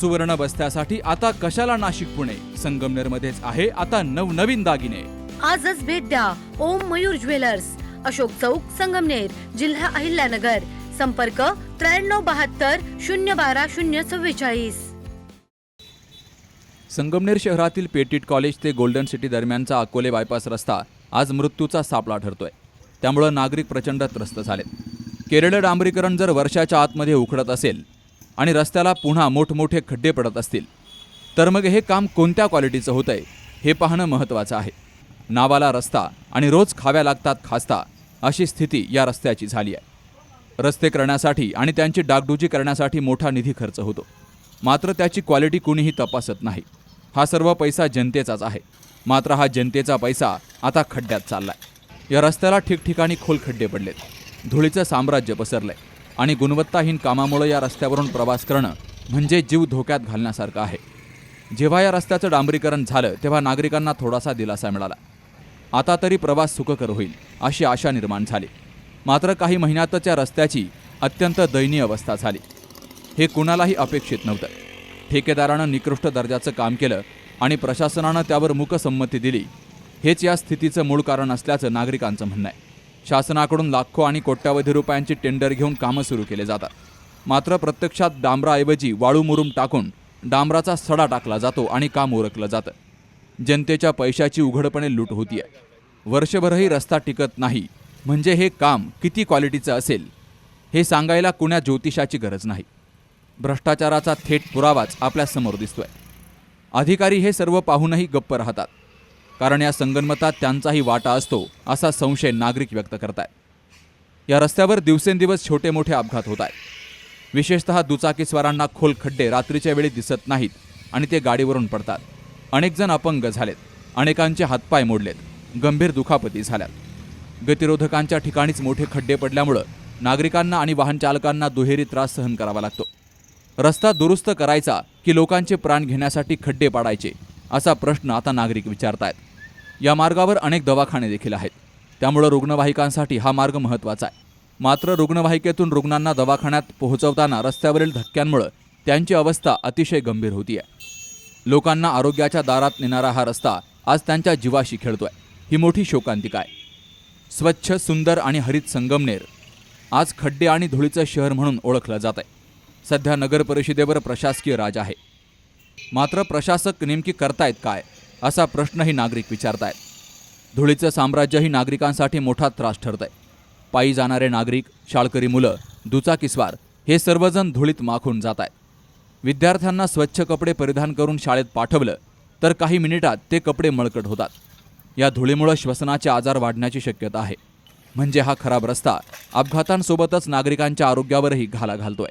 सुवर्ण बस्त्यासाठी आता कशाला नाशिक पुणे? संगमनेर मध्येच आहे आता नवनवीन दागिने. आजच भेट द्या ओम मयूर ज्वेलर्स. अशोक चौक संगमनेर जिल्हा अहिल्यानगर. संपर्क त्र्याण्णव बहात्तर शून्य बारा शून्य चव्वेचाळीस. संगमनेर शहरातील पेटिट कॉलेज ते गोल्डन सिटी दरम्यानचा अकोले बायपास रस्ता आज मृत्यूचा सापळा ठरतोय. त्यामुळं नागरिक प्रचंड त्रस्त झालेत. केरळ डांबरीकरण जर वर्षाच्या आतमध्ये उखडत असेल आणि रस्त्याला पुन्हा मोठमोठे खड्डे पडत असतील. तर मग हे काम कोणत्या क्वालिटीचं होतंय हे पाहणं महत्त्वाचं आहे. नावाला रस्ता आणि रोज खाव्या लागतात खास्ता अशी स्थिती या रस्त्याची झाली आहे. रस्ते करण्यासाठी आणि त्यांची डागडुजी करण्यासाठी मोठा निधी खर्च होतो. मात्र त्याची क्वालिटी कुणीही तपासत नाही. हा सर्व पैसा जनतेचाच आहे. मात्र हा जनतेचा पैसा आता खड्ड्यात चाललाय. या रस्त्याला ठिकठिकाणी खोल खड्डे पडलेत. धुळीचं साम्राज्य पसरलंय. आणि गुणवत्ताहीन कामामुळे या रस्त्यावरून प्रवास करणं म्हणजे जीव धोक्यात घालण्यासारखं आहे. जेव्हा या रस्त्याचं डांबरीकरण झालं तेव्हा नागरिकांना थोडासा दिलासा मिळाला. आता तरी प्रवास सुखकर होईल अशी आशा निर्माण झाली. मात्र काही महिन्यातच या रस्त्याची अत्यंत दयनीय अवस्था झाली. हे कुणालाही अपेक्षित नव्हतं. ठेकेदारानं निकृष्ट दर्जाचं काम केलं आणि प्रशासनानं त्यावर मूकसंमती दिली हेच या स्थितीचं मूळ कारण असल्याचं नागरिकांचं म्हणणं आहे. शासनाकडून लाखो आणि कोट्यावधी रुपयांची टेंडर घेऊन कामं सुरू केले जातात. मात्र प्रत्यक्षात डांबराऐवजी वाळू मुरुम टाकून डांबराचा सडा टाकला जातो आणि काम उरकलं जातं. जनतेच्या पैशाची उघडपणे लूट होतीये. वर्षभरही रस्ता टिकत नाही. म्हणजे हे काम किती क्वालिटीचं असेल हे सांगायला कुण्या ज्योतिषाची गरज नाही. भ्रष्टाचाराचा थेट पुरावाच आपल्यासमोर दिसतोय. अधिकारी हे सर्व पाहूनही गप्प राहतात. कारण या संगनमतात त्यांचाही वाटा असतो असा संशय नागरिक व्यक्त करत आहेत या रस्त्यावर दिवसेंदिवस छोटे मोठे अपघात होत आहेत. विशेषतः दुचाकीस्वारांना खोल खड्डे रात्रीच्या वेळी दिसत नाहीत आणि ते गाडीवरून पडतात. अनेक जण अपंग झालेत. अनेकांचे हातपाय मोडलेत. गंभीर दुखापती झाल्यात. गतिरोधकांच्या ठिकाणीच मोठे खड्डे पडल्यामुळं नागरिकांना आणि वाहन चालकांना दुहेरी त्रास सहन करावा लागतो. रस्ता दुरुस्त करायचा की लोकांचे प्राण घेण्यासाठी खड्डे पाडायचे असा प्रश्न आता नागरिक विचारतायत. या मार्गावर अनेक दवाखाने देखील आहेत. त्यामुळं रुग्णवाहिकांसाठी हा मार्ग महत्त्वाचा आहे. मात्र रुग्णवाहिकेतून रुग्णांना दवाखान्यात पोहोचवताना रस्त्यावरील धक्क्यांमुळं त्यांची अवस्था अतिशय गंभीर होती आहे लोकांना आरोग्याच्या दारात नेणारा हा रस्ता आज त्यांच्या जीवाशी खेळतोय. ही मोठी शोकांतिका आहे. स्वच्छ सुंदर आणि हरित संगमनेर आज खड्डे आणि धुळीचं शहर म्हणून ओळखलं जात आहे सध्या नगर परिषदेवर प्रशासकीय राज आहे. मात्र प्रशासक नेमकी करतायत काय असा प्रश्नही नागरिक विचारतायत. धुळीचं साम्राज्यही नागरिकांसाठी मोठा त्रास ठरत आहे पायी जाणारे नागरिक शाळकरी मुलं दुचाकीस्वार हे सर्वजण धुळीत माखून जात आहेत विद्यार्थ्यांना स्वच्छ कपडे परिधान करून शाळेत पाठवलं तर काही मिनिटात ते कपडे मळकट होतात. या धुळीमुळं श्वसनाचे आजार वाढण्याची शक्यता आहे. म्हणजे हा खराब रस्ता अपघातांसोबतच नागरिकांच्या आरोग्यावरही घाला घालतोय.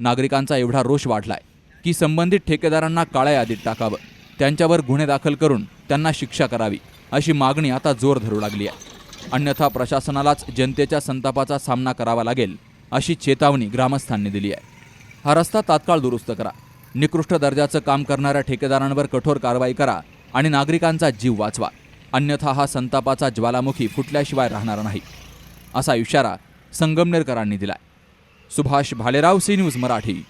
नागरिकांचा एवढा रोष वाढलाय. की संबंधित ठेकेदारांना काळ्या यादीत टाकावं. त्यांच्यावर गुन्हे दाखल करून त्यांना शिक्षा करावी अशी मागणी आता जोर धरू लागली आहे. अन्यथा प्रशासनालाच जनतेच्या संतापाचा सामना करावा लागेल अशी चेतावणी ग्रामस्थांनी दिली आहे. हा रस्ता तात्काळ दुरुस्त करा. निकृष्ट दर्जाचं काम करणाऱ्या ठेकेदारांवर कठोर कारवाई करा आणि नागरिकांचा जीव वाचवा. अन्यथा हा संतापाचा ज्वालामुखी फुटल्याशिवाय राहणार नाही असा इशारा संगमनेरकरांनी दिला सुभाष भालेराव सी न्यूज मराठी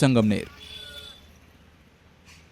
संगमनेर.